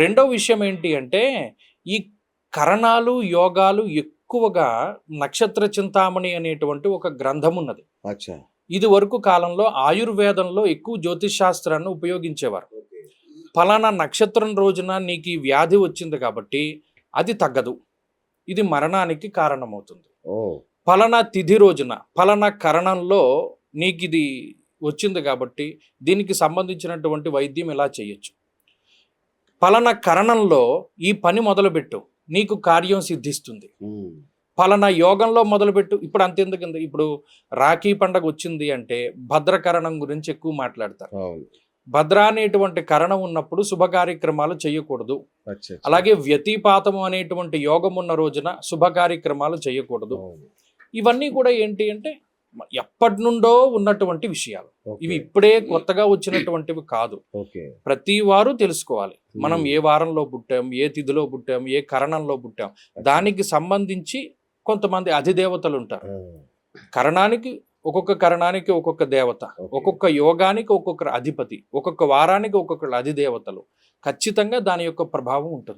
రెండో విషయం ఏంటి అంటే ఈ కరణాలు యోగాలు ఎక్కువగా నక్షత్ర చింతామణి అనేటువంటి ఒక గ్రంథం ఉన్నది. ఇది వరకు కాలంలో ఆయుర్వేదంలో ఎక్కువ జ్యోతిష్ శాస్త్రాన్ని ఉపయోగించేవారు. ఫలానా నక్షత్రం రోజున నీకు ఈ వ్యాధి వచ్చింది కాబట్టి అది తగ్గదు. ఇది మరణానికి కారణమవుతుంది. ఫలానా తిథి రోజున ఫలానా కరణంలో నీకు ఇది వచ్చింది కాబట్టి దీనికి సంబంధించినటువంటి వైద్యం ఇలా చేయొచ్చు. ఫలానా కరణంలో ఈ పని మొదలుపెట్టు. నీకు కార్యం సిద్ధిస్తుంది. ఫలానా యోగంలో మొదలుపెట్టు. ఇప్పుడు అంతెందుకు ఇప్పుడు రాఖీ పండగ వచ్చింది అంటే భద్రకరణం గురించి ఎక్కువ మాట్లాడతారు. భద్ర అనేటువంటి కరణం ఉన్నప్పుడు శుభ కార్యక్రమాలు చేయకూడదు. అలాగే వ్యతిపాతము అనేటువంటి యోగం ఉన్న రోజున శుభ కార్యక్రమాలు చేయకూడదు. ఇవన్నీ కూడా ఏంటి అంటే ఎప్పటి నుండో ఉన్నటువంటి విషయాలు. ఇవి ఇప్పుడే కొత్తగా వచ్చినటువంటివి కాదు. ప్రతి వారు తెలుసుకోవాలి. మనం. ఏ వారంలో పుట్టాం ఏ తిథిలో పుట్టాం ఏ కరణంలో పుట్టాం. దానికి సంబంధించి కొంతమంది అధిదేవతలు ఉంటారు. కరణానికి ఒక్కొక్క కరణానికి ఒక్కొక్క దేవత. ఒక్కొక్క యోగానికి ఒక్కొక్క అధిపతి ఒక్కొక్క వారానికి ఒక్కొక్క అధిదేవతలు. ఖచ్చితంగా దాని యొక్క ప్రభావం ఉంటుంది.